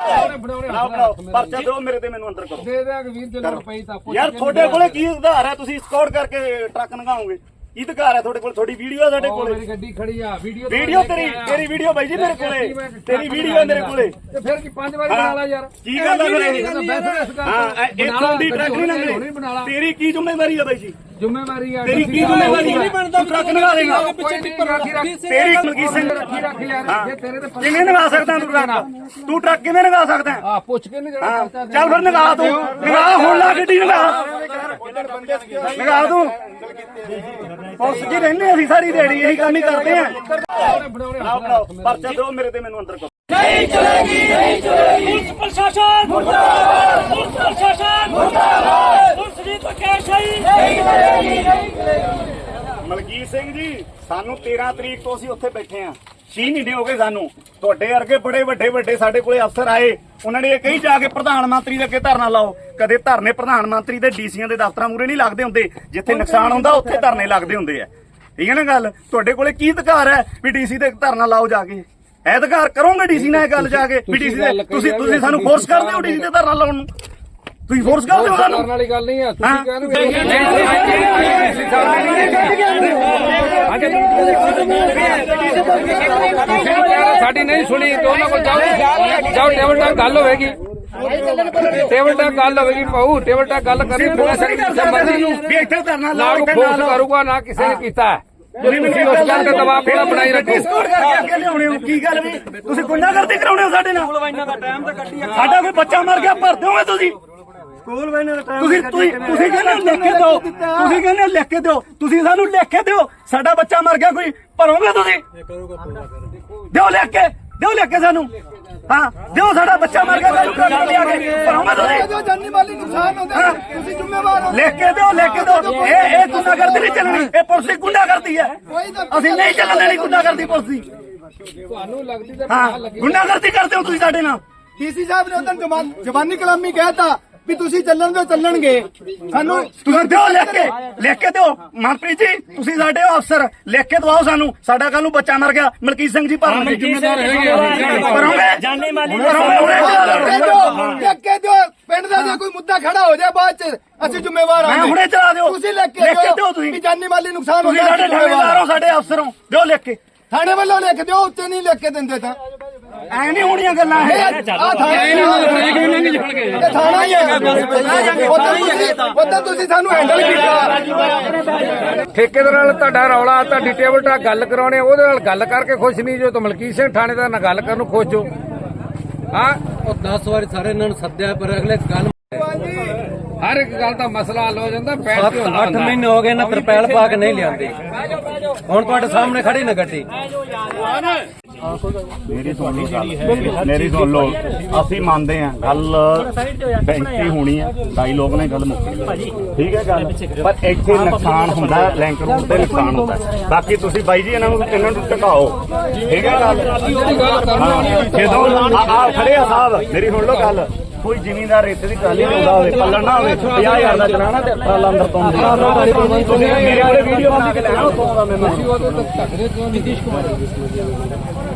ਬਣਾਓ ਬਣਾਓ ਪਰਚਾ ਦਿਓ ਮੇਰੇ ਤੇ ਮੈਨੂੰ ਅੰਦਰ ਕਰੋ। ਦੇ ਦੇ ਵੀਰ ਜੇ ਲੋੜ ਪਈ ਤਾਂ ਪੁੱਛ ਯਾਰ ਤੁਹਾਡੇ ਕੋਲੇ ਕੀ ਉਧਾਰ ਹੈ? ਤੁਸੀਂ ਸਕਾਊਟ ਕਰਕੇ ਟਰੱਕ ਨਗਾਓਗੇ। ਕੀ ਅਧਿਕਾਰ ਹੈ ਤੁਹਾਡੇ ਕੋਲ ਤੁਹਾਡੀ ਵੀਡੀਓ ਹੈ ਸਾਡੇ ਕੋਲੇ। ਮੇਰੀ ਗੱਡੀ ਖੜੀ ਆ ਵੀਡੀਓ ਵੀਡੀਓ ਤੇਰੀ ਤੇਰੀ ਵੀਡੀਓ ਬਾਈ ਜੀ ਮੇਰੇ ਕੋਲੇ ਤੇਰੀ ਵੀਡੀਓ ਮੇਰੇ ਕੋਲੇ। ਤੇ ਫਿਰ ਕੀ ਪੰਜ ਵਾਰੀ ਬਣਾ ਲਾ ਯਾਰ? ਕੀ ਗੱਲ ਹੈ ਹਾਂ ਲਾ, ਤੁਹਾਡੀ ਟਰੱਕ ਨਹੀਂ ਲੰਘਣੀ ਤੇਰੀ ਕੀ ਜ਼ਿੰਮੇਵਾਰੀ ਹੈ ਬਾਈ ਜੀ? ਜ਼ਿੰਮੇਵਾਰੀ ਆ ਤੇਰੀ ਕੀ ਜ਼ਿੰਮੇਵਾਰੀ ਹੈ ਤੂੰ ਟਰੱਕ ਨਗਾ ਲੇਗਾ ਪਿੱਛੇ ਟਿੱਪਰ ਰੱਖੀ ਰੱਖ ਤੇਰੀ ਮਲਕੀਤ ਸਿੰਘ ਰੱਖੀ ਰੱਖ ਯਾਰ ਜੇ ਤੇਰੇ ਤੇ ਕਿਵੇਂ ਨਗਾ ਸਕਦਾ ਤੂੰ ਟਰੱਕ? ਤੂੰ ਟਰੱਕ ਕਿਵੇਂ ਨਗਾ ਸਕਦਾ? ਆ ਪੁੱਛ ਕੇ ਨਹੀਂ ਜਿਹੜਾ ਦੇ- ਚੱਲ ਫਿਰ ਨਗਾ ਤੂੰ। ਨਗਾ ਹੁਣ ਲਾ ਗੱਡੀ ਨਗਾ ਨਗਾ ਤੂੰ। ਪੁਲਿਸ ਜੀ ਰਹਿੰਦੇ ਅਸੀਂ ਸਾਰੀ ਦਿਹਾੜੀ ਇਹੀ ਕੰਮ ਹੀ ਕਰਦੇ ਆ ਪਰਚਾ ਦਿਓ ਮੇਰੇ ਤੇ ਮੈਨੂੰ ਅੰਦਰ ਕਰੋ ਪੁਲਿਸ ਪ੍ਰਸ਼ਾਸਨ ਮੁਰਦਾਬਾਦ ਪੁਲਿਸ ਪ੍ਰਸ਼ਾਸਨ ਮੁਰਦਾਬਾਦ ਪੁਲਿਸ ਦੀ ਧੱਕੇਸ਼ਾਹੀ ਮਲਕੀਤ ਸਿੰਘ ਜੀ ਸਾਨੂੰ 13 ਤਰੀਕ ਤੋਂ ਅਸੀਂ ਉੱਥੇ ਬੈਠੇ ਆ 6 ਮਹੀਨੇ ਹੋ ਗਏ ਸਾਨੂੰ ਤੁਹਾਡੇ ਵਰਗੇ ਬੜੇ ਵੱਡੇ ਵੱਡੇ ਸਾਡੇ ਕੋਲੇ ਅਫਸਰ ਆਏ ਉਹਨਾਂ ਨੇ ਇਹ ਕਹੀ ਜਾ ਕੇ ਪ੍ਰਧਾਨ ਮੰਤਰੀ ਦੇ ਅੱਗੇ ਧਰਨਾ ਲਾਓ ਕਦੇ ਧਰਨੇ ਪ੍ਰਧਾਨ ਮੰਤਰੀ ਦੇ ਡੀਸੀਆਂ ਦੇ ਦਫ਼ਤਰਾਂ ਮੂਰੇ ਨਹੀਂ ਲੱਗਦੇ ਹੁੰਦੇ ਜਿੱਥੇ ਨੁਕਸਾਨ ਹੁੰਦਾ ਉੱਥੇ ਧਰਨੇ ਲੱਗਦੇ ਹੁੰਦੇ ਆ ਠੀਕ ਹੈ ਨਾ ਗੱਲ ਤੁਹਾਡੇ ਕੋਲੇ ਕੀ ਅਧਿਕਾਰ ਹੈ ਵੀ ਡੀਸੀ ਦੇ ਧਰਨਾ ਲਾਓ ਜਾ ਕੇ ਇਹ ਅਧਿਕਾਰ ਕਰੋਗੇ ਡੀਸੀ ਨਾਲ ਇਹ ਗੱਲ ਜਾ ਕੇ ਵੀ ਡੀਸੀ ਦੇ ਤੁਸੀਂ ਤੁਸੀਂ ਸਾਨੂੰ ਫੋਰਸ ਕਰਦੇ ਹੋ ਡੀਸੀ ਤੇ ਧਰਨਾ ਲਾਉਣ ਨੂੰ ਤੁਸੀਂ ਫੋਰਸ ਕਰਦੇ ਹੋ ਸਾਨੂੰ ਕਰਨ ਵਾਲੀ ਗੱਲ ਨਹੀਂ ਆ। ਤੁਸੀਂ ਕਹਿੰਦੇ ਸਾਡੀ ਨਹੀਂ ਸੁਣੀ ਦੋਨਾਂ ਕੋਲ ਜਾਓ। ਜਾਓ ਟੇਬਲ ਟਾਕ ਗੱਲ ਹੋਵੇਗੀ। ਟੇਬਲ ਟਾਕ ਗੱਲ ਹੋਵੇਗੀ ਪਾਉ ਟੇਬਲ ਟਾਕ ਗੱਲ ਕਰ ਸਕਦੇ ਨੂੰ। ਵੀ ਇੱਥੇ ਧਰਨਾ ਨਾ ਲਾਓ ਕੋ ਇੱਥੇ ਫੋਰਸ ਨਾ ਲਾਓ। ਕਰੂਗਾ ਨਾ ਕਿਸੇ ਨੇ ਕੀਤਾ ਤੁਸੀਂ ਉਸ ਗੱਲ ਤੇ ਦਬਾਅ ਪੂਰਾ ਬਣਾਈ ਰੱਖੋ। ਡਿਸਕਾਊਂਟ ਕਰਕੇ ਅੱਗੇ ਲਿਆਉਣੇ ਹੋ ਕੀ ਗੱਲ ਵੀ? ਤੁਸੀਂ ਗੁੰਡਾਗਰਦੀ ਕਰਾਉਣੇ ਹੋ ਸਾਡੇ ਨਾਲ? ਸਾਡਾ ਕੋਈ ਬੱਚਾ ਮਰ ਗਿਆ ਭਰ ਦਿਓਗੇ ਤੁਸੀਂ? ਸਕੂਲ ਵੈਨਾਂ ਦਾ ਟਾਈਮ ਤੁਸੀਂ ਤੁਸੀਂ ਤੁਸੀਂ ਕਹਿੰਦੇ ਹੋ ਲਿਖ ਕੇ ਦਿਓ। ਤੁਸੀਂ ਕਹਿੰਦੇ ਹੋ ਲਿਖ ਕੇ ਦਿਓ। ਤੁਸੀਂ ਸਾਨੂੰ ਲਿਖ ਕੇ ਦਿਓ। ਸਾਡਾ ਬੱਚਾ ਮਰ ਗਿਆ ਕੋਈ। ਭਰੋਗੇ ਤੁਸੀਂ? ਦਿਓ ਲਿਖ ਕੇ। ਦਿਓ ਲਿਖ ਕੇ ਸਾਨੂੰ। ਹਾਂ ਦਿਓ ਸਾਡਾ ਬੱਚਾ ਮਰ ਗਿਆ ਸਾਨੂੰ ਕਰ ਲਿਆ ਕੇ। ਭਰੋਗੇ ਤੁਸੀਂ? ਜਾਨੀ ਮਾਲੀ ਨੁਕਸਾਨ ਹੁੰਦਾ ਤੁਸੀਂ ਜ਼ਿੰਮੇਵਾਰ ਹੋ। ਲਿਖ ਕੇ ਦਿਓ ਲਿਖ ਕੇ ਦਿਓ। ਇਹ ਇਹ ਗੁੰਡਾਗਰਦੀ ਨਹੀਂ ਚੱਲਣੀ। ਇਹ ਪੁਲਿਸ ਦੀ ਗੁੰਡਾਗਰਦੀ ਹੈ। ਅਸੀਂ ਨਹੀਂ ਚੱਲਣ ਦੇਣੀ ਗੁੰਡਾਗਰਦੀ। ਪੁਲਿਸ ਦੀ। ਤੁਹਾਨੂੰ ਲੱਗਦੀ ਤਾਂ ਹਾਂ ਗੁੰਡਾਗਰਦੀ ਕਰਦੇ ਹੋ ਤੁਸੀਂ ਸਾਡੇ ਨਾਲ। ਡੀਸੀ ਸਾਹਿਬ ਨੇ ਉਦੋਂ ਜਵਾਨੀ ਕਲਾਮੀ ਕਹਿਤਾ ਵੀ ਤੁਸੀਂ ਚੱਲਣ ਦਿਓ ਚੱਲਣਗੇ। ਸਾਨੂੰ ਤੁਸੀਂ ਦਿਓ ਲਿਖ ਕੇ ਲਿਖ ਕੇ ਦਿਓ। ਮਨਪ੍ਰੀਤ ਜੀ ਤੁਸੀਂ ਸਾਡੇ ਹੋ ਅਫਸਰ। ਲਿਖ ਕੇ ਦਵਾਓ ਸਾਨੂੰ। ਸਾਡਾ ਕੱਲ ਨੂੰ ਬੱਚਾ ਮਰ ਗਿਆ। ਮਲਕੀਤ ਸਿੰਘ ਜੀ ਭਰਨਗੇ ਹੈਗੇ ਜਾਨੀ ਮਾਲੀ ਲਿਖ ਕੇ ਦਿਓ ਪਿੰਡ ਦਾ ਜੇ ਕੋਈ ਮੁੱਦਾ ਖੜਾ ਹੋ ਜਾਏ ਬਾਅਦ ਚ ਅਸੀਂ ਜ਼ਿੰਮੇਵਾਰ ਮੈਂ ਹਾਂ ਹੁਣੇ ਚਲਾ ਦਿਓ। ਤੁਸੀਂ ਲਿਖ ਕੇ ਲਿਖ ਕੇ ਦਿਓ ਦਿਓ ਤੁਸੀਂ। ਵੀ ਜਾਨੀ ਮਾਲੀ ਨੁਕਸਾਨ ਤੁਸੀਂ ਹੁੰਦਾ ਸਾਡੇ ਹੋ ਅਫਸਰ ਹੋ। ਦਿਓ ਲਿਖ ਕੇ। ਥਾਣੇ ਵੱਲੋਂ ਲਿਖ ਦਿਓ ਉੱਤੇ ਨਹੀਂ ਲਿਖ ਕੇ ਦਿੰਦੇ ਤਾਂ। ਐ ਨਹੀਂ ਹੋਣੀਆਂ ਗੱਲਾਂ ਇਹ। ਆ ਥਾਣਾ ਹੀ ਇਹ ਥਾਣਾ ਹੀ ਹੈ ਉਦੋਂ ਤੁਸੀਂ ਉਦੋਂ ਤੁਸੀਂ ਸਾਨੂੰ ਹੈਂਡਲ ਕੀਤਾ। ਠੇਕੇਦਾਰ ਨਾਲ ਤੁਹਾਡਾ ਰੌਲਾ ਤੁਹਾਡੀ ਟੇਬਲ ਟਾਕ ਗੱਲ ਕਰਾਉਣੇ ਉਹਦੇ ਨਾਲ ਗੱਲ ਕਰਕੇ ਖੁਸ਼ ਨਹੀਂ ਜੋ ਤਾਂ ਮਲਕੀਤ ਸਿੰਘ ਥਾਣੇਦਾਰ ਨਾਲ ਗੱਲ ਕਰਨ ਨੂੰ ਖੁਸ਼ ਜੋ। ਹਾਂ? ਉਹ 10 ਵਾਰੀ ਸਾਰੇ ਇਹਨਾਂ ਨੂੰ ਸੱਦਿਆ ਪਰ ਅਗਲੇ ਗੱਲ ਹਰ ਇੱਕ ਗੱਲ ਦਾ ਮਸਲਾ ਹੱਲ ਹੋ ਜਾਂਦਾ ਬੈਠ ਕੇ ਹੁੰਦਾ 8 ਹੁੰਦਾ। ਮਹੀਨੇ ਹੋ ਗਏ ਨਾ ਤਰਪੈਲ ਪਾ ਕੇ ਨਹੀਂ ਲਿਆਂਦੀ। ਹੁਣ ਤੁਹਾਡੇ ਸਾਹਮਣੇ ਖੜੀ ਨਾ ਗੱਡੀ। ਮੇਰੀ ਸੁਣ ਲਓ ਗੱਲ ਮੇਰੀ ਸੁਣ ਲਓ। ਅਸੀਂ ਮੰਨਦੇ ਆ ਗੱਲ ਬੈਂਕੀ ਹੋਣੀ ਆ। ਲੋਕ ਨੇ ਗੱਲ ਮੁੱਕੀ ਠੀਕ ਹੈ ਗੱਲ? ਪਰ ਇੱਥੇ ਨੁਕਸਾਨ ਹੁੰਦਾ ਹੈ, ਲਿੰਕ ਰੋਡ ਤੇ ਨੁਕਸਾਨ ਹੁੰਦਾ ਹੈ। ਬਾਕੀ ਤੁਸੀਂ ਬਾਈ ਜੀ ਇਹਨਾਂ ਨੂੰ ਇਹਨਾਂ ਨੂੰ ਟਿਕਾਓ। ਠੀਕ ਹੈ ਗੱਲ? ਹਾਂ, ਜਦੋਂ ਆ ਆ ਖੜੇ ਆ ਸਾਹਿਬ ਮੇਰੀ ਸੁਣ ਲਓ ਗੱਲ। ਕੋਈ ਜ਼ਿਮੀਂਦਾਰ ਰੇਤੇ ਦੀ ਟਰਾਲੀ ਲਾਉਂਦਾ ਹੋਵੇ ਪੱਲਣ ਨਾ ਹੋਵੇ 50000 ਦਾ ਚਲਾਣਾ ਤੇ ਟਰਾਲਾ ਅੰਦਰ ਤੋਂ ਤੁਸੀਂ ਮੇਰੇ ਕੋਲੇ ਵੀਡੀਓ ਬਣਾ ਕੇ ਲੈਣਾ ਉੱਥੋਂ ਦਾ ਮੈਨੂੰ। ਧੱਕਦੇ ਨਿਤੀਸ਼ ਕੁਮਾਰ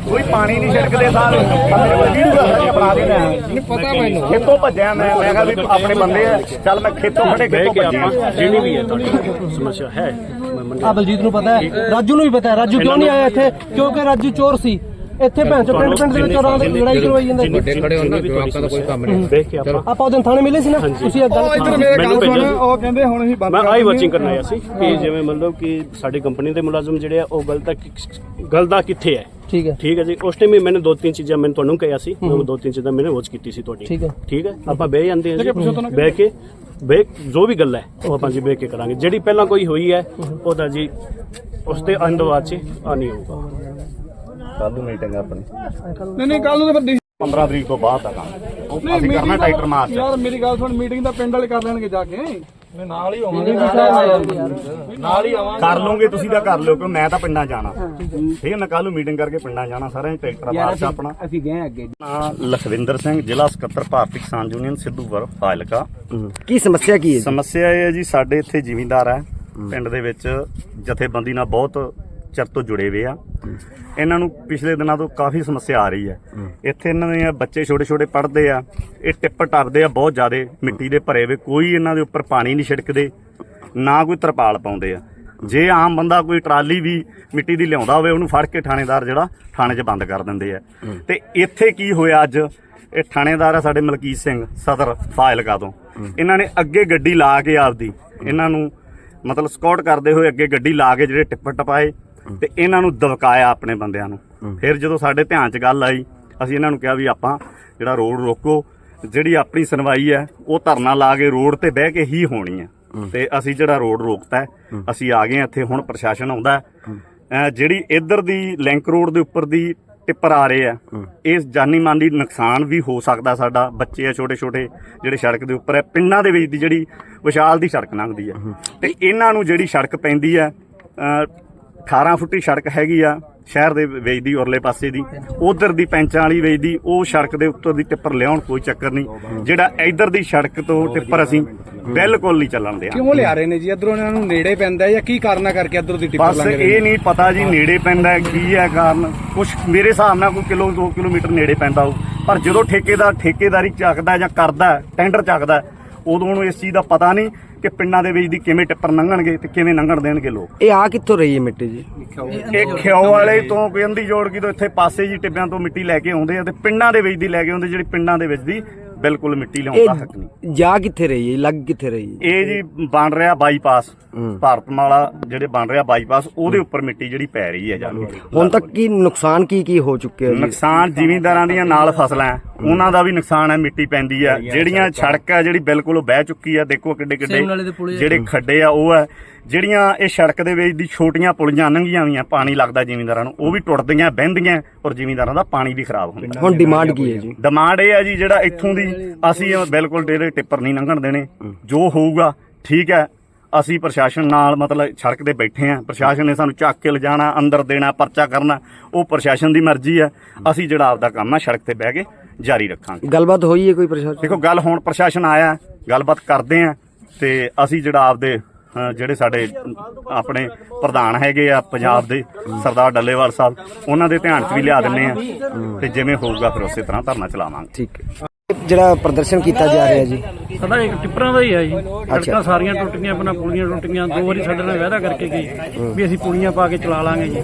ਕੋਈ ਪਾਣੀ ਨਹੀਂ ਛਿੜਕਦੇ ਸਾਹਿਬ ਮੇਰੇ ਕੋਲ ਵੀਡੀਓ ਹੈ ਬਣਾ ਦੇ ਨਹੀਂ ਪਤਾ ਮੈਨੂੰ। ਖੇਤੋਂ ਭੱਜਿਆ ਮੈਂ ਮੈਂ ਕਿਹਾ ਵੀ ਆਪਣੇ ਬੰਦੇ ਆ ਚੱਲ ਮੈਂ ਖੇਤੋਂ ਖੜੇ ਖੇਤੋਂ ਭੱਜਿਆ ਜਿਹੜੀ ਵੀ ਹੈ ਤੁਹਾਡੀ ਸਮੱਸਿਆ ਹੈ ਆ ਬਲਜੀਤ ਨੂੰ ਪਤਾ ਹੈ ਰਾਜੂ ਨੂੰ ਵੀ ਪਤਾ ਹੈ ਰਾਜੂ ਕਿਉਂ ਨਹੀਂ ਆਇਆ ਇੱਥੇ? ਕਿਉਂਕਿ ਰਾਜੂ ਚੋਰ ਸੀ। ਇੱਥੇ ਭੈਣ ਚੋ ਪਿੰਡ ਪਿੰਡ ਦੇ ਵਿੱਚ ਚੋਰਾਂ ਦੀ ਲੜਾਈ ਕਰਵਾਈ ਜਾਂਦਾ। ਵੱਡੇ ਖੜੇ ਉਹਨਾਂ ਜਵਾਕਾਂ ਦਾ ਕੋਈ ਕੰਮ ਨਹੀਂ। ਦੇਖ ਕੇ ਆਪਾਂ। ਆਪਾਂ ਉਹਦੇ ਥਾਣੇ ਮਿਲੇ ਸੀ ਨਾ? ਤੁਸੀਂ ਇਹ ਗੱਲ ਇੱਧਰ ਮੇਰੇ ਮੈਨੂੰ ਗੱਲ ਸੁਣ। ਉਹ ਕਹਿੰਦੇ ਹੁਣ ਅਸੀਂ ਬੰਦ ਮੈਂ ਆਈ ਵਾਚਿੰਗ ਕਰਨ ਆਇਆ ਸੀ ਕਿ ਜਿਵੇਂ ਮਤਲਬ ਕਿ ਸਾਡੀ ਕੰਪਨੀ ਦੇ ਮੁਲਾਜ਼ਮ ਜਿਹੜੇ ਆ ਉਹ ਗਲਤ ਗਲਦਾ ਕਿੱਥੇ ਹੈ? ਠੀਕ ਹੈ। ਠੀਕ ਹੈ ਜੀ। ਉਸ ਟਾਈਮ ਵੀ ਮੈंने ਦੋ ਤਿੰਨ ਚੀਜ਼ਾਂ ਮੈਂ ਤੁਹਾਨੂੰ ਕਿਹਾ ਸੀ। ਮੈਂ ਉਹ ਦੋ ਤਿੰਨ ਚੀਜ਼ਾਂ ਮੈंने ਵਾਚ ਕੀਤੀ ਸੀ ਤੁਹਾਡੀ। ਠੀਕ ਹੈ। ਠੀਕ ਹੈ? ਆਪਾਂ ਬਹਿ ਜਾਂਦੇ ਹਾਂ ਜੀ। ਬਹਿ ਕੇ ਬਹਿ ਜੋ ਵੀ ਗੱਲ ਹੈ ਉਹ ਆਪਾਂ ਜੀ ਬਹਿ ਕੇ ਕਰਾਂਗੇ। ਜਿਹੜੀ ਪਹਿਲਾਂ ਕੋਈ ਹੋਈ ਹੈ ਉਹਦਾ ਜੀ ਉਸ ਤੇ ਅੰਦਵਾਚ ਆ ਨਹੀਂ ਹੋਊਗਾ। ਕੱਲ ਨੂੰ ਮੀਟਿੰਗ ਆਪਣੀ। ਨਹੀਂ ਨਹੀਂ ਕੱਲ ਨੂੰ ਤਾਂ ਫਿਰ 15 ਤਰੀਕ ਤੋਂ ਬਾਅਦ ਤੱਕ ਉਹ ਅਸੀਂ ਕਰਨਾ ਟਾਈਟਰ ਮਾਰਚ ਯਾਰ ਮੇਰੀ ਗੱਲ ਸੁਣ ਮੀਟਿੰਗ ਤਾਂ ਪਿੰਡ ਵਾਲੇ ਕਰ ਲੈਣਗੇ ਜਾ ਕੇ। ਕਰ ਲਓਗੇ ਤੁਸੀਂ ਤਾਂ ਕਰ ਲਿਓ ਕਿ ਮੈਂ ਤਾਂ ਪਿੰਡਾਂ ਜਾਣਾ। ਠੀਕ ਹੈ। ਮੈਂ ਕੱਲ ਨੂੰ ਮੀਟਿੰਗ ਕਰਕੇ ਪਿੰਡਾਂ ਜਾਣਾ ਸਾਰਿਆਂ ਨੇ ਟਰੈਕਟਰ ਮਾਰਚ ਆਪਣਾ। ਅਸੀਂ ਗਏ ਅੱਗੇ। ਨਾਂ ਲਖਵਿੰਦਰ ਸਿੰਘ ਜ਼ਿਲ੍ਹਾ ਸਕੱਤਰ ਭਾਰਤੀ ਕਿਸਾਨ ਯੂਨੀਅਨ ਸਿੱਧੂਪੁਰ ਫਾਜ਼ਿਲਕਾ। ਕੀ ਸਮੱਸਿਆ ਕੀ ਸਮੱਸਿਆ ਇਹ ਹੈ ਜੀ ਸਾਡੇ ਇੱਥੇ ਜ਼ਿਮੀਂਦਾਰ ਹੈ। ਪਿੰਡ ਦੇ ਵਿੱਚ ਜਥੇਬੰਦੀ ਨਾਲ ਬਹੁਤ ਚਿਰ ਤੋਂ ਜੁੜੇ ਹੋਏ ਆ। ਇਹਨਾਂ ਨੂੰ ਪਿਛਲੇ ਦਿਨਾਂ ਤੋਂ ਕਾਫੀ ਸਮੱਸਿਆ ਆ ਰਹੀ ਹੈ। ਇੱਥੇ ਇਹਨਾਂ ਦੇ ਬੱਚੇ ਛੋਟੇ ਛੋਟੇ ਪੜ੍ਹਦੇ ਆ। ਇਹ ਟਿੱਪ ਟੱਪਦੇ ਆ ਬਹੁਤ ਜ਼ਿਆਦਾ। ਮਿੱਟੀ ਦੇ ਭਰੇ ਹੋਏ। ਕੋਈ ਇਹਨਾਂ ਦੇ ਉੱਪਰ ਪਾਣੀ ਨਹੀਂ ਛਿੜਕਦੇ। ਨਾ ਕੋਈ ਤਰਪਾਲ ਪਾਉਂਦੇ ਆ। ਜੇ ਆਮ ਬੰਦਾ ਕੋਈ ਟਰਾਲੀ ਵੀ ਮਿੱਟੀ ਦੀ ਲਿਆਉਂਦਾ ਹੋਵੇ ਉਹਨੂੰ ਫੜ ਕੇ ਥਾਣੇਦਾਰ ਜਿਹੜਾ ਥਾਣੇ 'ਚ ਬੰਦ ਕਰ ਦਿੰਦੇ ਆ। ਤੇ ਇੱਥੇ ਕੀ ਹੋਇਆ ਅੱਜ? ਇਹ ਥਾਣੇਦਾਰ ਆ ਸਾਡੇ ਮਲਕੀਤ ਸਿੰਘ ਸਦਰ ਫਾਇਲਕਾ ਤੋਂ। ਇਹਨਾਂ ਨੇ ਅੱਗੇ ਗੱਡੀ ਲਾ ਕੇ ਆਪਦੀ। ਇਹਨਾਂ ਨੂੰ ਮਤਲਬ ਸਕਾਟ ਕਰਦੇ ਹੋਏ ਅੱਗੇ ਗੱਡੀ ਲਾ ਕੇ ਜਿਹੜੇ ਟਿੱਪਰ ਟਪਾਏ। ਤੇ ਇਹਨਾਂ ਨੂੰ ਦਬਕਾਇਆ ਆਪਣੇ ਬੰਦਿਆਂ ਨੂੰ। ਫਿਰ ਜਦੋਂ ਸਾਡੇ ਧਿਆਨ 'ਚ ਗੱਲ ਆਈ ਅਸੀਂ ਇਹਨਾਂ ਨੂੰ ਕਿਹਾ ਵੀ ਆਪਾਂ ਜਿਹੜਾ ਰੋਡ ਰੋਕੋ ਜਿਹੜੀ ਆਪਣੀ ਸੁਣਵਾਈ ਹੈ ਉਹ ਧਰਨਾ ਲਾ ਕੇ ਰੋਡ ਤੇ ਬਹਿ ਕੇ ਹੀ ਹੋਣੀ ਹੈ। ਤੇ ਅਸੀਂ ਜਿਹੜਾ ਰੋਡ ਰੋਕਤਾ ਹੈ, ਅਸੀਂ ਆ ਗਏ ਇੱਥੇ ਹੁਣ ਪ੍ਰਸ਼ਾਸਨ ਆਉਂਦਾ ਜਿਹੜੀ ਇੱਧਰ ਦੀ ਲਿੰਕ ਰੋਡ ਦੇ ਉੱਪਰ ਦੀ ਟਿੱਪਰ ਆ ਰਹੇ ਆ ਇਸ ਜਾਨੀ ਮਾਨੀ ਨੁਕਸਾਨ ਵੀ ਹੋ ਸਕਦਾ ਸਾਡਾ ਬੱਚੇ ਆ ਛੋਟੇ ਛੋਟੇ ਜਿਹੜੇ ਸੜਕ ਦੇ ਉੱਪਰ ਹੈ ਪਿੰਡਾਂ ਦੇ ਵਿੱਚ ਦੀ ਜਿਹੜੀ ਵਿਸ਼ਾਲ ਦੀ ਸੜਕ ਲੰਘਦੀ ਹੈ। ਤੇ ਇਹਨਾਂ ਨੂੰ ਜਿਹੜੀ ਸੜਕ ਪੈਂਦੀ ਹੈ 18 ਫੁੱਟੀ ਸੜਕ ਹੈਗੀ ਆ ਸ਼ਹਿਰ ਦੇ ਵਿੱਚ ਦੀ ਉਰਲੇ ਪਾਸੇ ਦੀ। ਉਧਰ ਦੀ ਪੈਂਚਾਂ ਵਾਲੀ ਵਿੱਚ ਦੀ ਉਹ ਸੜਕ ਦੇ ਉੱਤੋਂ ਦੀ ਟਿੱਪਰ ਲਿਆਉਣ ਕੋਈ ਚੱਕਰ ਨਹੀਂ। ਜਿਹੜਾ ਇੱਧਰ ਦੀ ਸੜਕ ਤੋਂ ਟਿੱਪਰ ਅਸੀਂ ਬਿਲਕੁਲ ਨਹੀਂ ਚੱਲਣ ਦਿਆਂ। ਕਿਉਂ ਲਿਆ ਰਹੇ ਨੇ ਜੀ? ਇਧਰੋਂ ਇਹਨਾਂ ਨੂੰ ਨੇੜੇ ਪੈਂਦਾ ਜਾਂ ਕੀ ਕਾਰਨਾ ਕਰਕੇ ਇਧਰੋਂ ਦੀ ਟਿੱਪਰ ਬਸ ਲੰਘ ਰਹੇ ਇਹ ਨਹੀਂ ਪਤਾ ਜੀ ਨੇੜੇ ਪੈਂਦਾ ਕੀ ਹੈ ਕਾਰਨ। ਕੁਝ ਮੇਰੇ ਹਿਸਾਬ ਨਾਲ ਕੋਈ ਕਿਲੋ 2 ਕਿਲੋਮੀਟਰ ਨੇੜੇ ਪੈਂਦਾ ਹੋ ਪਰ ਜਦੋਂ ਠੇਕੇਦਾਰ ਠੇਕੇਦਾਰੀ ਚੱਕਦਾ ਜਾਂ ਕਰਦਾ ਟੈਂਡਰ ਚੱਕਦਾ ਉਦੋਂ ਉਹਨੂੰ ਇਸ ਚੀਜ਼ ਦਾ ਪਤਾ ਨਹੀਂ। ਕਿ ਪਿੰਡਾਂ ਦੇ ਵਿੱਚ ਦੀ ਕਿਵੇਂ ਟਿੱਪਰ ਲੰਘਣਗੇ ਤੇ ਕਿਵੇਂ ਲੰਘਣ ਦੇਣਗੇ ਲੋਕ? ਇਹ ਆ ਕਿੱਥੋਂ ਰਹੀ ਹੈ ਮਿੱਟੀ ਜੀ? ਇਹ ਖਿਓ ਵਾਲੇ ਤੋਂ ਕਹਿੰਦੀ ਜੋੜਕੀ ਤੋਂ ਇੱਥੇ ਪਾਸੇ ਜੀ ਟਿੱਬਿਆਂ ਤੋਂ ਮਿੱਟੀ ਲੈ ਕੇ ਆਉਂਦੇ ਆ ਤੇ ਪਿੰਡਾਂ ਦੇ ਵਿੱਚ ਦੀ ਲੈ ਕੇ ਆਉਂਦੇ ਜਿਹੜੀ ਪਿੰਡਾਂ ਦੇ ਵਿੱਚ ਦੀ ਬਿਲਕੁਲ ਮਿੱਟੀ ਲਿਆਉਣ ਦਾ ਹੱਕ ਨਹੀਂ। ਇਹ ਜਾ ਕਿੱਥੇ ਰਹੀ ਹੈ ਲੱਗ ਕਿੱਥੇ ਰਹੀ ਹੈ ਇਹ ਜੀ ਬਣ ਰਿਹਾ ਬਾਈਪਾਸ ਭਾਰਤਮਾਲਾ ਜਿਹੜੇ ਬਣ ਰਿਹਾ ਬਾਈਪਾਸ ਉਹਦੇ ਉੱਪਰ ਮਿੱਟੀ ਜਿਹੜੀ ਪੈ ਰਹੀ ਹੈ ਜਾ ਕੇ ਹੁਣ ਤੱਕ ਕੀ ਨੁਕਸਾਨ ਕੀ ਕੀ ਹੋ ਚੁੱਕਿਆ ਜੀ? ਨੁਕਸਾਨ ਜ਼ਿਮੀਂਦਾਰਾਂ ਦੀਆਂ ਨਾਲ ਫਸਲਾਂ ਉਹਨਾਂ ਦਾ ਵੀ ਨੁਕਸਾਨ ਹੈ ਮਿੱਟੀ ਪੈਂਦੀ ਹੈ। ਜਿਹੜੀਆਂ ਸੜਕ। ਹੈ ਜਿਹੜੀ ਬਿਲਕੁਲ ਬਹਿ ਚੁੱਕੀ ਹੈ ਦੇਖੋ ਕਿੱਡੇ ਕਿੱਡੇ ਜਿਹੜੇ ਖੱਡੇ ਆ ਉਹ ਹੈ। ਜਿਹੜੀਆਂ ਇਹ ਸੜਕ ਦੇ ਵਿੱਚ ਦੀ ਛੋਟੀਆਂ ਪੁਲੀਆਂ ਲੰਘੀਆਂ ਹੋਈਆਂ ਪਾਣੀ ਲੱਗਦਾ ਜ਼ਿਮੀਂਦਾਰਾਂ ਨੂੰ ਉਹ ਵੀ ਟੁੱਟਦੀਆਂ ਬਹਿੰਦੀਆਂ ਔਰ ਜ਼ਿਮੀਂਦਾਰਾਂ ਦਾ ਪਾਣੀ ਵੀ ਖਰਾਬ ਹੁੰਦਾ। ਹੁਣ ਡਿਮਾਂਡ ਕੀ ਹੈ ਜੀ? ਡਿਮਾਂਡ ਇਹ ਹੈ ਜੀ ਜਿਹੜਾ ਇੱਥੋਂ ਦੀ ਅਸੀਂ ਬਿਲਕੁਲ ਡੇਰੇ ਟਿੱਪਰ ਨਹੀਂ ਲੰਘਣ ਦੇਣੇ। ਜੋ ਹੋਊਗਾ ਠੀਕ ਹੈ ਅਸੀਂ ਪ੍ਰਸ਼ਾਸਨ ਨਾਲ ਮਤਲਬ ਸੜਕ ਤੇ ਬੈਠੇ ਆ ਪ੍ਰਸ਼ਾਸਨ ਨੇ ਸਾਨੂੰ ਚੱਕ ਕੇ ਲਿਜਾਣਾ ਅੰਦਰ ਦੇਣਾ ਪਰਚਾ ਕਰਨਾ ਉਹ ਪ੍ਰਸ਼ਾਸਨ ਦੀ ਮਰਜ਼ੀ ਹੈ। ਅਸੀਂ ਜਿਹੜਾ ਆਪਦਾ ਕੰਮ ਹੈ ਸੜਕ ਤੇ ਬਹਿ ਕੇ ਜਾਰੀ ਰੱਖਾਂਗੇ। ਗੱਲਬਾਤ ਹੋਈ ਹੈ ਕੋਈ ਪ੍ਰਸ਼ਾਸਨ ਦੇਖੋ ਗੱਲ ਹੁਣ ਪ੍ਰਸ਼ਾਸਨ ਆਇਆ ਗੱਲਬਾਤ ਕਰਦੇ ਆ ਤੇ ਅਸੀਂ ਜਿਹੜਾ ਆਪਦੇ ਜਿਹੜੇ ਸਾਡੇ ਆਪਣੇ ਪ੍ਰਧਾਨ ਹੈਗੇ ਆ ਪੰਜਾਬ ਦੇ ਸਰਦਾਰ ਡੱਲੇਵਾਲ ਸਾਹਿਬ ਉਹਨਾਂ ਦੇ ਧਿਆਨ 'ਚ ਵੀ ਲਿਆ ਦਿੰਨੇ ਆ। ਤੇ ਜਿਵੇਂ ਹੋਊਗਾ ਫਿਰ ਉਸੇ ਤਰ੍ਹਾਂ ਧਰਨਾ ਚਲਾਵਾਂਗੇ। ਠੀਕ ਹੈ। ਜਿਹੜਾ ਪ੍ਰਦਰਸ਼ਨ ਕੀਤਾ ਜਾ ਰਿਹਾ ਜੀ। ਸਾਡਾ ਇੱਕ ਟਿੱਪਰਾਂ ਦਾ ਹੀ ਹੈ। ਜੀ ਸੜਕਾਂ ਸਾਰੀਆਂ ਟੁੱਟ ਗਈਆਂ ਆਪਣਾ ਪੁਲੀਆਂ ਟੁੱਟ ਗਈਆਂ ਦੋ ਵਾਰੀ ਸਾਡੇ ਨਾਲ ਵਾਅਦਾ ਕਰਕੇ ਗਈ ਵੀ ਅਸੀਂ ਪੁਲੀਆਂ ਪਾ ਕੇ ਚਲਾ ਲਾਂਗੇ ਜੀ।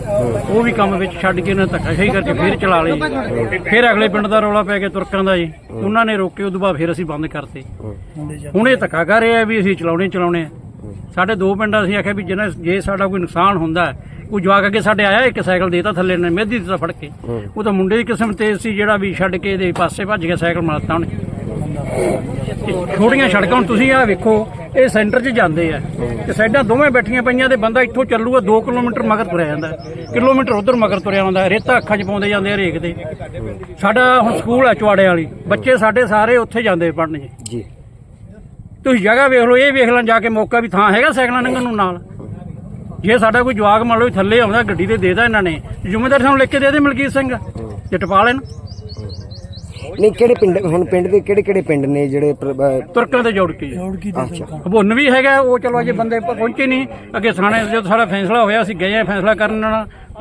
ਉਹ ਵੀ ਕੰਮ ਵਿੱਚ ਛੱਡ ਕੇ ਉਹਨਾਂ ਧੱਕਾਸ਼ਾਹੀ ਕਰਕੇ ਫੇਰ ਚਲਾ ਲਏ ਜੀ। ਫਿਰ ਅਗਲੇ ਪਿੰਡ ਦਾ ਰੌਲਾ ਪੈ ਗਿਆ ਤੁਰਕਾਂ ਦਾ ਜੀ। ਉਹਨਾਂ ਨੇ ਰੋਕੇ ਉਦੋਂ ਬਾਅਦ ਫਿਰ ਅਸੀਂ ਬੰਦ ਕਰਤੇ। ਹੁਣ ਇਹ ਧੱਕਾ ਕਰ ਰਹੇ ਆ ਵੀ ਅਸੀਂ ਚਲਾਉਣੇ ਚਲਾਉਣੇ। ਆ ਸਾਡੇ ਦੋ ਪਿੰਡਾਂ ਅਸੀਂ ਆਖਿਆ ਵੀ ਜਿਹਨਾਂ ਜੇ ਸਾਡਾ ਕੋਈ ਨੁਕਸਾਨ ਹੁੰਦਾ ਹੈ, ਕੋਈ ਜਵਾਕ ਅੱਗੇ ਸਾਡੇ ਆਇਆ ਇੱਕ ਸਾਈਕਲ ਦੇਤਾ ਥੱਲੇ ਨੇ ਮੇਦੀ ਦਿੱਤਾ ਫੜ ਕੇ। ਉਹ ਤਾਂ ਮੁੰਡੇ ਦੀ ਕਿਸਮ ਤੇਜ਼ ਸੀ ਜਿਹੜਾ ਵੀ ਛੱਡ ਕੇ ਇਹਦੇ ਪਾਸੇ ਭੱਜ ਗਿਆ ਸਾਈਕਲ ਮਾਰਤਾ ਉਹਨੇ। ਇਹ ਛੋਟੀਆਂ ਸੜਕਾਂ ਹੁਣ ਤੁਸੀਂ ਆ ਵੇਖੋ ਇਹ ਸੈਂਟਰ 'ਚ ਜਾਂਦੇ ਆ। ਤੇ ਸਾਈਡਾਂ ਦੋਵੇਂ ਬੈਠੀਆਂ ਪਈਆਂ ਤੇ ਬੰਦਾ ਇੱਥੋਂ ਚੱਲੂਗਾ 2 ਕਿਲੋਮੀਟਰ ਮਗਰ ਤੁਰਿਆ ਜਾਂਦਾ ਕਿਲੋਮੀਟਰ ਉਧਰ ਮਗਰ ਤੁਰਿਆ ਹੁੰਦਾ ਰੇਤਾ ਅੱਖਾਂ 'ਚ ਪਾਉਂਦੇ ਜਾਂਦੇ ਆ ਹਰੇਕ ਦੇ ਸਾਡਾ ਹੁਣ ਸਕੂਲ ਆ ਚਵਾੜੇ ਵਾਲੀ ਬੱਚੇ ਸਾਡੇ ਸਾਰੇ ਉੱਥੇ ਜਾਂਦੇ ਪੜਨ ਜੀ। ਜੀ। ਤੁਸੀਂ ਜਗ੍ਹਾ ਵੇਖ ਲਓ ਇਹ ਵੇਖ ਲੈਣ ਜਾ ਕੇ ਮੌਕਾ ਵੀ ਥਾਂ ਹੈਗਾ ਸਾਈਕਲਾਂ ਲੰਘਣ ਨੂੰ ਨਾਲ। ਜੇ ਸਾਡਾ ਕੋਈ ਜਵਾਕ ਮੰਨ ਲਓ ਥੱਲੇ ਆਉਂਦਾ ਗੱਡੀ ਤੇ ਦੇਦਾ ਇਹਨਾਂ ਨੇ ਜ਼ਿੰਮੇਦਾਰ ਸਾਨੂੰ ਲਿਖ ਕੇ ਦੇ ਦੇ ਮਲਕੀਤ ਸਿੰਘ ਜੇ ਟਪਾ ਲੈਣ। ਨਹੀਂ ਕਿਹੜੇ ਪਿੰਡ ਹੁਣ ਪਿੰਡ ਦੇ ਕਿਹੜੇ ਕਿਹੜੇ ਪਿੰਡ ਨੇ ਜਿਹੜੇ ਤੁਰਕਾਂ ਤੇ ਜੋੜ ਕੇ। ਅੱਛਾ। ਹਬੁੰਨ ਵੀ ਹੈਗਾ ਉਹ ਚਲੋ ਅਜੇ ਬੰਦੇ ਪਹੁੰਚੇ ਨਹੀਂ। ਅੱਗੇ ਥਾਣੇ ਜਦੋਂ ਸਾਰਾ ਫੈਸਲਾ ਹੋਇਆ ਅਸੀਂ ਗਏ ਆ ਫੈਸਲਾ ਕਰਨ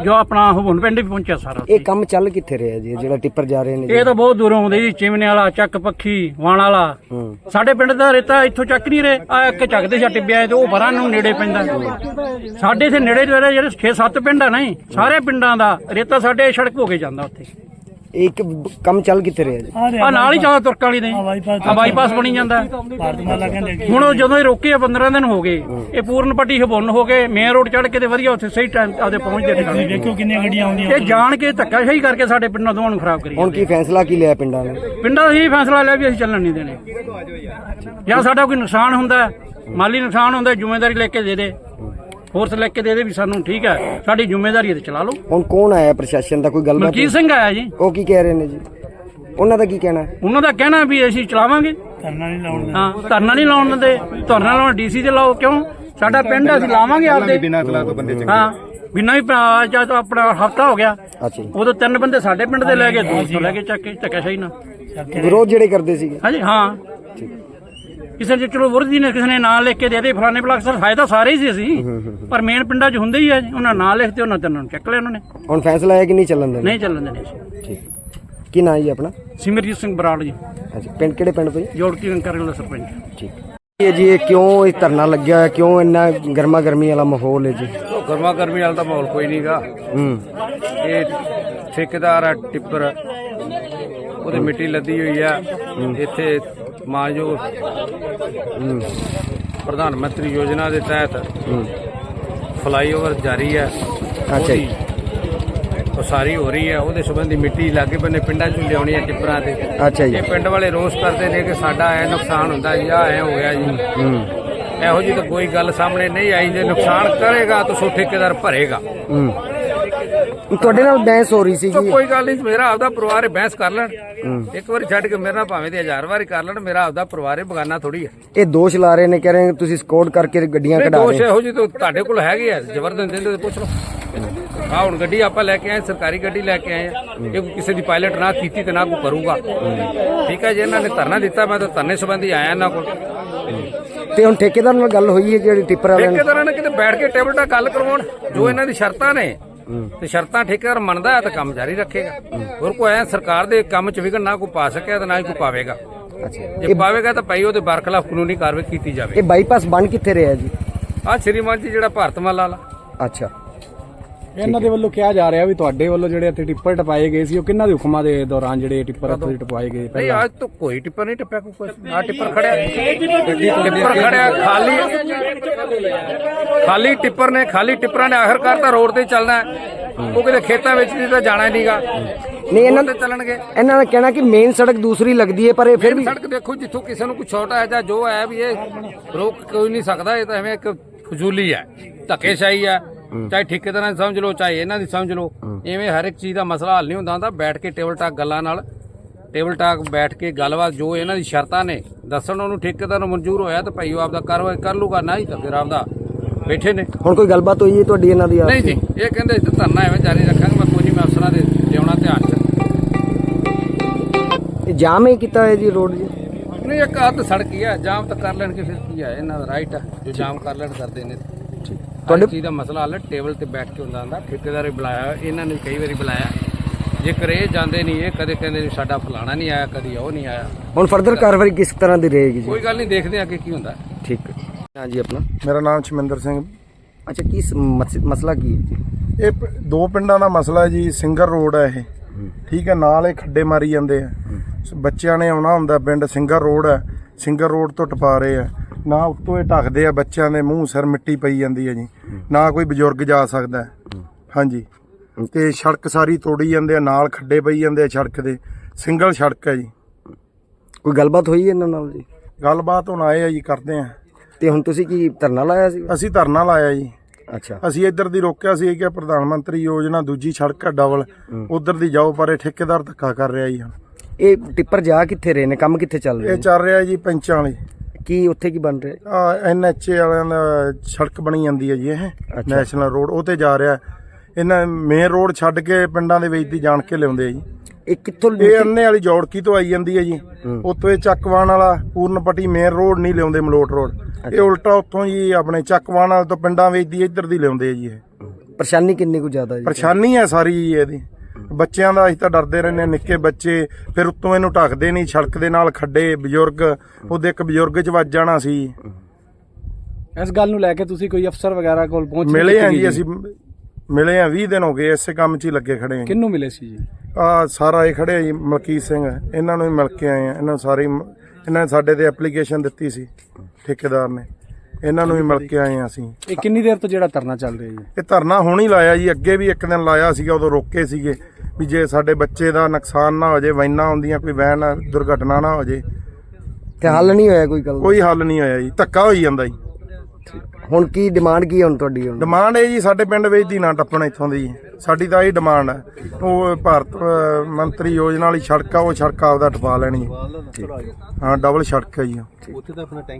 ਜੋ ਆਪਣਾ ਹਬੁੰਨ ਪਿੰਡ ਵੀ ਪਹੁੰਚਿਆ ਸਾਰਾ ਇਹ ਕੰਮ ਚੱਲ ਕਿੱਥੇ ਰਿਹਾ ਜੀ ਜਿਹੜਾ ਟਿੱਪਰ ਜਾ ਰਹੇ ਨੇ ਜੀ? ਇਹ ਤਾਂ ਬਹੁਤ ਦੂਰੋਂ ਆਉਂਦੇ ਜੀ ਚਿਮਨੇ ਵਾਲਾ ਚੱਕ ਪੱਖੀ ਵਾਣ ਵਾਲਾ। ਹੂੰ। ਸਾਡੇ ਪਿੰਡ ਦਾ ਰੇਤਾ ਇੱਥੋਂ ਚੱਕ ਨਹੀਂ ਰਹੇ ਆ ਇੱਕ ਚੱਕਦੇ ਛਾ ਟਿੱਬਿਆ ਤੇ ਉਹ ਬਰਾਂ ਨੂੰ ਨੇੜੇ ਪੈਂਦਾ। ਸਾਡੇ ਇੱਥੇ ਨੇੜੇ ਜਿਹੜੇ ਜਿਹੜੇ 6-7 ਪਿੰਡ ਆ ਨਹੀਂ ਸਾਰੇ ਪਿੰਡਾਂ ਦਾ ਰੇਤਾ ਸਾਡੇ ਸੜਕ ਹੋ ਕੇ ਜਾਂਦਾ ਉੱਥੇ। ਇਹ ਕੰਮ ਚੱਲ ਕਿੱਥੇ ਰਿਹਾ ਜੀ? ਆ ਨਾਲ ਹੀ ਚੱਲਦਾ ਤੁਰਕਾਂ ਵਾਲੀ ਦੇ ਆ ਬਾਈਪਾਸ ਬਣੀ ਜਾਂਦਾ। ਹੁਣ ਉਹ ਜਦੋਂ ਇਹ ਰੋਕੇ ਆ 15 ਦਿਨ ਹੋ ਗਏ। ਇਹ ਪੂਰਨ ਪੱਟੀ ਹਬੁੰਨ ਹੋ ਗਏ। ਮੇਨ ਰੋਡ ਚੜ੍ਹ ਕੇ ਤੇ ਵਧੀਆ ਉੱਥੇ ਸਹੀ ਟਾਈਮ ਆਦੇ ਪਹੁੰਚਦੇ ਨੇ। ਦੇਖੋ ਕਿੰਨੀਆਂ ਗੱਡੀਆਂ ਆਉਂਦੀਆਂ ਇਹ ਜਾਣ ਕੇ ਧੱਕਾਸ਼ਾਹੀ ਕਰਕੇ ਸਾਡੇ ਪਿੰਡਾਂ ਦੋਵਾਂ ਨੂੰ ਖਰਾਬ ਕਰੀ ਹੁਣ ਕੀ ਫੈਸਲਾ ਕੀ ਲਿਆ ਪਿੰਡਾਂ ਨੇ? ਪਿੰਡਾਂ ਦਾ ਇਹ ਫੈਸਲਾ ਲਿਆ ਵੀ ਅਸੀਂ ਚੱਲਣ ਨਹੀਂ ਦੇਣੇ। ਜਾਂ ਸਾਡਾ ਕੋਈ ਨੁਕਸਾਨ ਹੁੰਦਾ ਹੈ, ਮਾਲੀ ਨੁਕਸਾਨ ਹੁੰਦਾ ਹੈ, ਜ਼ਿੰਮੇਵਾਰੀ ਲੈ ਕੇ ਦੇ ਦੇ। ਫੋਰਸ ਲੈ ਕੇ ਦੇ ਦੇ ਵੀ ਸਾਨੂੰ ਠੀਕ ਹੈ ਸਾਡੀ ਜ਼ਿੰਮੇਵਾਰੀ ਹੈ ਤੇ ਚਲਾ ਲਓ। ਹੁਣ ਕੌਣ ਆਇਆ ਪ੍ਰਸ਼ਾਸਨ ਦਾ? ਕੋਈ ਗੱਲਬਾਤ ਮਲਕੀਤ ਸਿੰਘ ਆਇਆ ਜੀ। ਉਹ ਕੀ ਕਹਿ ਰਹੇ ਨੇ ਜੀ? ਉਹਨਾਂ ਦਾ ਕੀ ਕਹਿਣਾ? ਹੈ? ਉਹਨਾਂ ਦਾ ਕਹਿਣਾ ਵੀ ਅਸੀਂ ਚਲਾਵਾਂਗੇ। ਕਰਨਾ ਨਹੀਂ ਲਾਉਣ ਹਾਂ ਧਰਨਾ ਨਹੀਂ ਲਾਉਣ ਦਿੰਦੇ। ਧਰਨਾ ਲਾਉਣ ਡੀਸੀ ਤੇ ਲਾਓ ਕਿਉਂ? ਸਾਡਾ ਪਿੰਡ ਅਸੀਂ ਲਾਵਾਂਗੇ ਆਪਦੇ। ਬਿਨਾਂ ਸਲਾਹ ਤੋਂ ਬੰਦੇ ਹਾਂ ਬਿਨਾਂ ਹੀ ਪ- ਅੱਜ ਤਾਂ ਆਪਣਾ ਹਫਤਾ ਹੋ ਗਿਆ। ਅੱਛਾ ਜੀ। ਉਦੋਂ ਤਿੰਨ ਬੰਦੇ ਸਾਡੇ ਪਿੰਡ ਦੇ ਲੈ ਗਏ 200 ਲੈ ਕੇ ਚੱਕ ਕੇ ਧੱਕਾਸ਼ਾਹੀ ਨਾਲ। ਵਿਰੋਧ ਜਿਹੜੇ ਕਰਦੇ ਸੀਗੇ? ਹਾਂਜੀ ਹਾਂ। ਕਿਸੇ ਦੇ ਚਲੋ ਵਰਦੀ ਨੇ ਕਿਸੇ ਨੇ ਨਾਂ ਲਿਖ ਕੇ ਦੇ ਦੇ ਫਲਾਣੇ ਬਲਾਕ ਸਰ ਫਾਇਦਾ ਸਾਰੇ ਹੀ ਸੀ ਅਸੀਂ। ਪਰ ਮੇਨ ਪਿੰਡਾਂ 'ਚ ਹੁੰਦੇ ਹੀ ਆ ਜੀ ਉਹਨਾਂ ਨਾਂ ਲਿਖਤੇ ਉਹਨਾਂ ਤੇ ਉਹਨਾਂ ਨੂੰ ਚੱਕ ਲਿਆ ਉਹਨਾਂ ਨੇ। ਹੁਣ ਫੈਸਲਾ ਹੈ ਕਿ ਨਹੀਂ ਚੱਲਣ ਦੇਣਾ? ਨਹੀਂ ਚੱਲਣ ਦੇਣੇ ਸੀ ਠੀਕ। ਕੀ ਨਾਂ ਹੈ ਜੀ ਆਪਣਾ? ਸਿਮਰਜੀਤ ਸਿੰਘ ਬਰਾੜ ਜੀ। ਅੱਛਾ ਪਿੰਡ ਕਿਹੜੇ ਪਿੰਡ ਤੋਂ ਜੀ? ਜੋੜ ਕੇ ਅੰਕਰ ਦਾ ਸਰਪੰਚ। ਇਹ ਜੀ ਇਹ ਕਿਉਂ ਇਹ ਧਰਨਾ ਲੱਗਿਆ ਹੋਇਆ? ਕਿਉਂ ਇੰਨਾ ਗਰਮਾ ਗਰਮੀ ਵਾਲਾ ਮਾਹੌਲ ਹੈ ਜੀ? ਗਰਮਾ ਗਰਮੀ ਵਾਲਾ ਤਾਂ ਮਾਹੌਲ ਕੋਈ ਨਹੀਂਗਾ ਹੂੰ। ਇਹ ਠੇਕੇਦਾਰ ਆ ਟਿੱਪਰ। ਉਹਦੀ ਮਿੱਟੀ ਲੱਦੀ ਹੋਈ ਆ। ਇੱਥੇ ਮਾਨਯੋਗ ਪ੍ਰਧਾਨ ਮੰਤਰੀ ਯੋਜਨਾ ਦੇ ਤਹਿਤ ਫਲਾਈਓਵਰ ਜਾਰੀ ਹੈ। ਅੱਛਾ ਜੀ। ਉਸਾਰੀ ਹੋ ਰਹੀ ਹੈ। ਉਹਦੇ ਸੰਬੰਧੀ ਮਿੱਟੀ ਲਾਗੇ ਬੰਨੇ ਪਿੰਡਾਂ 'ਚ ਲਿਆਉਣੀ ਹੈ ਟਿੱਪਰਾਂ ਤੇ। ਅੱਛਾ ਜੀ। ਇਹ ਪਿੰਡ ਵਾਲੇ ਰੋਸ ਕਰਦੇ ਨੇ ਕਿ ਸਾਡਾ ਐ ਨੁਕਸਾਨ ਹੁੰਦਾ ਜੀ ਆ ਐ ਹੋ ਗਿਆ ਜੀ। ਇਹੋ ਜੀ ਤਾਂ ਕੋਈ ਗੱਲ ਸਾਹਮਣੇ ਨਹੀਂ ਆਈ। ਜੇ ਨੁਕਸਾਨ ਕਰੇਗਾ ਤਾਂ ਸੋ ਠੇਕੇਦਾਰ ਭਰੇਗਾ। ਤੁਹਾਡੇ ਨਾਲ ਬਹਿਸ ਹੋ ਰਹੀ ਤਾਂ ਕੋਈ ਗੱਲ ਨਹੀਂ ਮੇਰਾ ਆਪਦਾ ਪਰਿਵਾਰ ਹੈ ਬਹਿਸ ਕਰ ਲੈਣ। ਇੱਕ ਵਾਰੀ ਛੱਡ ਕੇ ਮੇਰੇ ਨਾਲ ਭਾਵੇਂ ਤੇ ਹਜ਼ਾਰ ਵਾਰੀ ਕਰ ਲੈਣ ਮੇਰਾ ਆਪਦਾ ਪਰਿਵਾਰ ਹੈ ਬਗਾਨਾ ਥੋੜੀ ਹੈ। ਇਹ ਦੋਸ਼ ਲਾ ਰਹੇ ਨੇ ਕਹਿ ਰਹੇ ਨੇ ਤੁਸੀਂ ਸਕੋਰ ਕਰਕੇ ਗੱਡੀਆਂ ਕਢਾ ਦੋਸ਼ ਰਹੇ। ਇਹੋ ਜੀ ਤਾਂ ਤੁਹਾਡੇ ਕੋਲ ਹੈਗੇ ਆ ਜ਼ਬਰਦਸਤ ਦਿੰਦੇ ਤੇ ਪੁੱਛ ਲਓ। ਆ ਹੁਣ ਗੱਡੀ ਆਪਾਂ ਲੈ ਕੇ ਆਏ ਸਰਕਾਰੀ ਗੱਡੀ ਲੈ ਕੇ ਆਏ ਆ। ਇਹ ਕੋਈ ਕਿਸੇ ਦੀ ਪਾਇਲਟ ਨਾ ਕੀਤੀ ਤੇ ਨਾ ਕੋਈ ਕਰੂਗਾ। ਠੀਕ ਹੈ ਜੀ ਇਹਨਾਂ ਨੇ ਧਰਨਾ ਦਿੱਤਾ ਮੈਂ ਤਾਂ ਧਰਨੇ ਸੰਬੰਧੀ ਆਇਆ ਇਹਨਾਂ ਕੋਲ। ਤੇ ਹੁਣ ਠੇਕੇਦਾਰ ਨਾਲ ਗੱਲ ਹੋਈ ਹੈ ਜਿਹੜੀ ਟਿੱਪਰ ਵਾਲਿਆਂ ਨੇ ਠੇਕੇਦਾਰਾਂ ਨੇ ਕਿਤੇ ਬੈਠ ਕੇ ਟੇਬਲ ਤੇ ਗੱਲ ਕਰਵਾਉਣ ਜੋ ਇਹਨਾਂ ਦੀ ਸ਼ਰਤਾਂ ਨੇ। ਤੇ ਸ਼ਰਤਾਂ ਠੇਕੇਦਾਰ ਮੰਨਦਾ ਹੈ ਤਾਂ ਕੰਮ ਜਾਰੀ ਰੱਖੇਗਾ। ਹੋਰ ਕੋਈ ਐ ਸਰਕਾਰ ਦੇ ਕੰਮ 'ਚ ਵਿਘਨ ਨਾ ਕੋਈ ਪਾ ਸਕਿਆ ਤਾਂ ਨਾ ਹੀ ਕੋਈ ਪਾਵੇਗਾ। ਜੇ ਪਾਵੇਗਾ ਤਾਂ ਭਾਈ ਉਹਦੇ ਬਰਖਲਾਫ ਕਾਨੂੰਨੀ ਕਾਰਵਾਈ ਕੀਤੀ ਜਾਵੇ। ਇਹ ਬਾਈਪਾਸ ਬਣ ਕਿੱਥੇ ਰਿਹਾ ਜੀ? ਆ ਸ਼੍ਰੀਮਾਨ ਜੀ ਜਿਹੜਾ ਭਾਰਤਮਾਲਾ ਵਾਲਾ। ਅੱਛਾ। ਇਹਨਾਂ ਦੇ ਵੱਲੋਂ ਕਿਹਾ ਜਾ ਰਿਹਾ ਵੀ ਤੁਹਾਡੇ ਵੱਲੋਂ ਜਿਹੜੇ ਇੱਥੇ ਟਿੱਪਰ ਟਪਾਏ ਗਏ ਸੀ ਉਹ ਕਿੰਨਾਂ ਦੇ ਹੁਕਮਾਂ ਦੇ ਦੌਰਾਨ ਜਿਹੜੇ ਟਿੱਪਰ ਇੱਥੇ ਟਪਾਏ ਗਏ ਨਹੀਂ ਅੱਜ ਤਾਂ ਕੋਈ ਟਿੱਪਰ ਨਹੀਂ ਟੱਪਿਆ ਕੋਈ ਆ ਟਿੱਪਰ ਖੜਿਆ ਟਿੱਪਰ ਖੜਿਆ ਖਾਲੀ ਖਾਲੀ ਟਿੱਪਰ ਨੇ ਖਾਲੀ ਟਿੱਪਰਾਂ ਨੇ ਆਖਰਕਾਰ ਤਾਂ ਰੋਡ ਤੇ ਹੀ ਚੱਲਣਾ ਹੈ। ਉਹ ਕਿਤੇ ਖੇਤਾਂ ਵਿੱਚ ਦੀ ਤਾਂ ਜਾਣਾ ਹੀ ਨਹੀਂਗਾ। ਨਹੀਂ ਇਹਨਾਂ ਤੇ ਚੱਲਣਗੇ। ਇਹਨਾਂ ਦਾ ਕਹਿਣਾ ਕਿ ਮੇਨ ਸੜਕ ਦੂਸਰੀ ਲੱਗਦੀ ਹੈ ਪਰ ਇਹ ਫਿਰ ਵੀ ਸੜਕ ਦੇਖੋ ਜਿੱਥੋਂ ਕਿਸੇ ਨੂੰ ਕੋਈ ਛੋਟਾ ਹੈ ਜਾਂ ਜੋ ਹੈ ਵੀ ਇਹ ਰੋਕ ਕੋਈ ਨਹੀਂ ਸਕਦਾ ਇਹ ਤਾਂ ਐਵੇਂ ਇੱਕ ਫਜ਼ੂਲੀ ਹੈ ਧੱਕੇਸ਼ਾਹੀ ਹੈ। ਚਾਹੇ ਠੇਕੇਦਾਰਾਂ ਦੀ ਸਮਝ ਲਓ ਚਾਹੇ ਇਹਨਾਂ ਦੀ ਸਮਝ ਲਓ ਐਵੇਂ ਹਰ ਇੱਕ ਚੀਜ਼ ਦਾ ਮਸਲਾ ਹੱਲ ਨਹੀਂ ਹੁੰਦਾ ਹੁੰਦਾ ਬੈਠ ਕੇ ਟੇਬਲ ਟਾਕ ਗੱਲਾਂ ਨਾਲ। ਟੇਬਲ ਟਾਕ ਬੈਠ ਕੇ ਗੱਲਬਾਤ ਜੋ ਇਹਨਾਂ ਦੀ ਸ਼ਰਤਾਂ ਨੇ ਦੱਸਣ ਉਹਨੂੰ ਠੇਕੇਦਾਰ ਨੂੰ ਮਨਜ਼ੂਰ ਹੋਇਆ ਤਾਂ ਭਾਈ ਉਹ ਆਪਦਾ ਕਾਰਵਾਈ ਕਰ ਲੂਗਾ ਨਹੀਂ ਤਾਂ ਫਿਰ ਆਪਦਾ ਬੈਠੇ ਨੇ। ਹੁਣ ਕੋਈ ਗੱਲਬਾਤ ਹੋਈ ਹੈ ਤੁਹਾਡੀ ਇਹਨਾਂ ਦੀ ਨਹੀਂ ਜੀ ਇਹ ਕਹਿੰਦੇ ਇੱਥੇ ਧਰਨਾ ਐਵੇਂ ਜਾਰੀ ਰੱਖਾਂਗੇ ਮੈਂ ਕੋਈ ਨਹੀਂ ਮੈਂ ਅਫਸਰਾਂ ਦੇ ਲਿਆਉਣਾ ਧਿਆਨ ਚ। ਇਹ ਜਾਮ ਹੀ ਕੀਤਾ ਹੈ ਜੀ ਰੋਡ ਜੀ? ਨਹੀਂ ਇੱਕ ਹੱਥ ਸੜਕ ਹੀ ਆ ਜਾਮ ਤਾਂ ਕਰ ਲੈਣਗੇ ਫਿਰ ਕੀ ਆ ਇਹਨਾਂ ਦਾ ਰਾਈਟ ਆ ਜੋ ਜਾਮ ਕਰ ਲੈਣ ਕਰਦੇ ਨੇ। ਤੁਹਾਡੇ ਚੀਜ਼ ਦਾ ਮਸਲਾ ਹੱਲ ਟੇਬਲ ਤੇ ਬੈਠ ਕੇ ਹੁੰਦਾ ਹੁੰਦਾ ਠੇਕੇਦਾਰ ਵੀ ਬੁਲਾਇਆ ਇਹਨਾਂ ਨੇ ਕਈ ਵਾਰੀ ਬੁਲਾਇਆ। ਜੇਕਰ ਇਹ ਜਾਂਦੇ ਨਹੀਂ ਇਹ ਕਦੇ ਕਹਿੰਦੇ ਵੀ ਸਾਡਾ ਫਲਾਣਾ ਨਹੀਂ ਆਇਆ ਕਦੀ ਉਹ ਨਹੀਂ ਆਇਆ। ਹੁਣ ਫਰਦਰ ਕਾਰਵਾਈ ਕਿਸ ਤਰ੍ਹਾਂ ਦੀ ਰਹੇਗੀ ਜੀ? ਕੋਈ ਗੱਲ ਨਹੀਂ ਦੇਖਦੇ ਆ ਅੱਗੇ ਕੀ ਹੁੰਦਾ। ਠੀਕ ਹੈ। ਹਾਂ ਜੀ ਆਪਣਾ। ਮੇਰਾ ਨਾਮ ਸ਼ਮਿੰਦਰ ਸਿੰਘ। ਅੱਛਾ ਕੀ ਸ- ਮਸ- ਮਸਲਾ ਕੀ ਹੈ ਜੀ? ਇਹ ਪ- ਦੋ ਪਿੰਡਾਂ ਦਾ ਮਸਲਾ ਹੈ ਜੀ ਸਿੰਗਰ ਰੋਡ ਹੈ ਇਹ। ਠੀਕ ਹੈ ਨਾਲ ਇਹ ਖੱਡੇ ਮਾਰੀ ਜਾਂਦੇ ਆ। ਸ- ਬੱਚਿਆਂ ਨੇ ਆਉਣਾ ਹੁੰਦਾ ਪਿੰਡ ਸਿੰਗਰ ਰੋਡ ਹੈ। ਸਿੰਗਰ ਰੋਡ ਤੋਂ ਟਪਾ ਰਹੇ ਆ। ਨਾ ਉੱਤੋਂ ਇਹ ਢੱਕਦੇ ਆ ਬੱਚਿਆਂ ਦੇ ਮੂੰਹ ਸਿਰ ਮਿੱਟੀ ਪਈ ਜਾਂਦੀ ਹੈ ਜੀ। ਨਾ ਕੋਈ ਬਜ਼ੁਰਗ ਜਾ ਸਕਦਾ। ਹੈ। ਹਾਂਜੀ। ਤੇ ਸੜਕ ਸਾਰੀ ਤੋੜੀ ਜਾਂਦੇ ਆ ਨਾਲ ਖੱਡੇ ਪਈ ਜਾਂਦੇ ਆ ਸੜਕ ਦੇ। ਸਿੰਗਲ ਸੜਕ ਹੈ ਜੀ। ਕੋਈ ਗੱਲਬਾਤ ਹੋਈ ਇਹਨਾਂ ਨਾਲ ਜੀ? ਗੱਲਬਾਤ ਹੁਣ ਆਏ ਆ ਜੀ ਕਰਦੇ ਆ। ਤੇ ਹੁਣ ਤੁਸੀਂ ਕੀ ਧਰਨਾ ਲਾਇਆ ਸੀ? ਅਸੀਂ ਧਰਨਾ ਲਾਇਆ ਜੀ। ਅੱਛਾ। ਅਸੀਂ ਇੱਧਰ ਦੀ ਰੋਕਿਆ ਸੀ ਕਿ ਪ੍ਰਧਾਨ ਮੰਤਰੀ ਯੋਜਨਾ ਦੂਜੀ ਸੜਕ ਹੈ ਡਬਲ। ਉਧਰ ਦੀ ਜਾਓ ਪਰ ਇਹ ਠੇਕੇਦਾਰ ਧੱਕਾ ਕਰ ਰਿਹਾ ਜੀ ਹੁਣ। ਇਹ ਟਿੱਪਰ ਜਾ ਕਿੱਥੇ ਰਹੇ ਨੇ? ਕੰਮ ਕਿੱਥੇ ਚੱਲ ਰਹੇ ਇਹ ਚੱਲ ਰਿਹਾ ਜੀ ਪੰਚਾਂ ਵਾਲੀ। ਕੀ ਉੱਥੇ ਕੀ ਬਣ ਰਿਹਾ ਆ ਐਨਐਚਏ ਵਾਲਿਆਂ ਦਾ ਸੜਕ ਬਣੀ ਜਾਂਦੀ ਹੈ ਜੀ ਇਹ। ਨੈਸ਼ਨਲ ਰੋਡ ਉਹ ਤੇ ਜਾ ਰਿਹਾ। ਇਹਨਾਂ ਮੇਨ ਰੋਡ ਛੱਡ ਕੇ ਪਿੰਡਾਂ ਦੇ ਵਿੱਚ ਦੀ ਜਾਣ ਕੇ ਲਿਆਉਂਦੇ ਆ ਜੀ। ਇਹ ਕਿੱਥੋਂ ਇਹ ਅੰਨੇ ਵਾਲੀ ਜੌੜਕੀ ਤੋਂ ਆਈ ਜਾਂਦੀ ਹੈ ਜੀ। ਉੱਥੋਂ ਇਹ ਚੱਕਵਾਨ ਵਾਲਾ ਪੂਰਨਪੱਟੀ ਮੇਨ ਰੋਡ ਨਹੀਂ ਲਿਆਉਂਦੇ ਮਲੋਟ ਰੋਡ ਇਹ ਉਲਟਾ ਉੱਥੋਂ ਜੀ ਆਪਣੇ ਚੱਕਵਾਨ ਵਾਲੇ ਤੋਂ ਪਿੰਡਾਂ ਵਿੱਚ ਦੀ ਇੱਧਰ ਦੀ ਲਿਆਉਂਦੇ ਆ ਜੀ ਇਹ। ਪਰੇਸ਼ਾਨੀ ਕਿੰਨੀ ਕੁ ਜ਼ਿਆਦਾ ਜੀ? ਪਰੇਸ਼ਾਨੀ ਹੈ ਸਾਰੀ ਜੀ ਇਹਦੀ। ਬੱਚਿਆਂ ਦਾ ਅਸੀਂ ਤਾਂ ਡਰਦੇ ਰਹਿੰਦੇ ਹਾਂ ਨਿੱਕੇ ਬੱਚੇ ਫਿਰ ਉੱਤੋਂ ਇਹਨੂੰ ਢੱਕਦੇ ਨਹੀਂ ਸੜਕ ਦੇ ਨਾਲ ਖੱਡੇ ਬਜ਼ੁਰਗ ਉਹਦੇ ਇੱਕ ਬਜ਼ੁਰਗ ਚ ਵੱਜ ਜਾਣਾ ਸੀ। ਇਸ ਗੱਲ ਨੂੰ ਲੈ ਕੇ ਤੁਸੀਂ ਕੋਈ ਅਫਸਰ ਵਗੈਰਾ ਕੋਲ ਪਹੁੰਚ ਮਿਲੇ ਆ ਜੀ ਅਸੀਂ ਮਿਲੇ ਆ 20 ਦਿਨ ਹੋ ਗਏ ਇਸੇ ਕੰਮ 'ਚ ਹੀ ਲੱਗੇ ਖੜੇ ਆ ਕਿੰਨੂੰ ਮਿਲੇ ਸੀ ਜੀ? ਆ ਸਾਰਾ ਇਹ ਖੜੇ ਆ ਜੀ ਮਲਕੀਤ ਸਿੰਘ ਇਹਨਾਂ ਨੂੰ ਵੀ ਮਿਲ ਕੇ ਆਏ ਆ ਇਹਨਾਂ ਨੂੰ ਸਾਰੇ ਮ- ਇਹਨਾਂ ਨੇ ਸਾਡੇ ਤੇ ਐਪਲੀਕੇਸ਼ਨ ਦਿੱਤੀ ਸੀ ਠੇਕੇਦਾਰ ਨੇ। ਇਹਨਾਂ ਨੂੰ ਵੀ ਮਿਲ ਕੇ ਆਏ ਆ ਅਸੀਂ। ਇਹ ਕਿੰਨੀ ਦੇਰ ਤੋਂ ਜਿਹੜਾ ਧਰਨਾ ਚੱਲ ਰਿਹਾ ਜੀ? ਇਹ ਧਰਨਾ ਹੁਣ ਹੀ ਲਾਇਆ ਜੀ ਅੱਗੇ ਵੀ ਇੱਕ ਦਿਨ ਲਾਇਆ ਸੀਗਾ ਉਦੋਂ ਰੋਕੇ ਸੀਗੇ ਵੀ ਜੇ ਸਾਡੇ ਬੱਚੇ ਦਾ ਨੁਕਸਾਨ ਨਾ ਹੋ ਜੇ ਵੈਨਾਂ ਆਉਂਦੀਆਂ ਕੋਈ ਵੈਨ ਦੁਰਘਟਨਾ ਨਾ ਹੋ ਜੇ ਤੇ ਹੱਲ ਨਹੀਂ ਹੋਇਆ ਕੋਈ ਗੱਲ? ਕੋਈ ਹੱਲ ਨਹੀਂ ਹੋਇਆ ਜੀ ਧੱਕਾ ਹੋਈ ਜਾਂਦਾ ਜੀ। ਹੁਣ ਕੀ ਡਿਮਾਂਡ ਕੀ ਹੈ ਹੁਣ ਤੁਹਾਡੀ ਹੁਣ? ਡਿਮਾਂਡ ਹੈ ਜੀ ਸਾਡੇ ਪਿੰਡ ਵਿੱਚ ਦੀ ਨਾ ਟੱਪਣ ਇੱਥੋਂ ਦੀ। ਸਾਡੀ ਤਾਂ ਇਹ ਡਿਮਾਂਡ ਹੈ। ਉਹ ਭਾਰਤ ਮੰਤਰੀ ਯੋਜਨਾ ਵਾਲੀ ਸੜਕ ਆ ਉਹ ਸੜਕ ਆਪਦਾ ਟਪਾ ਲੈਣੀ ਹੈ। ਹਾਂ ਡਬਲ ਸੜਕ ਹੈ ਜੀ। ਉਹ।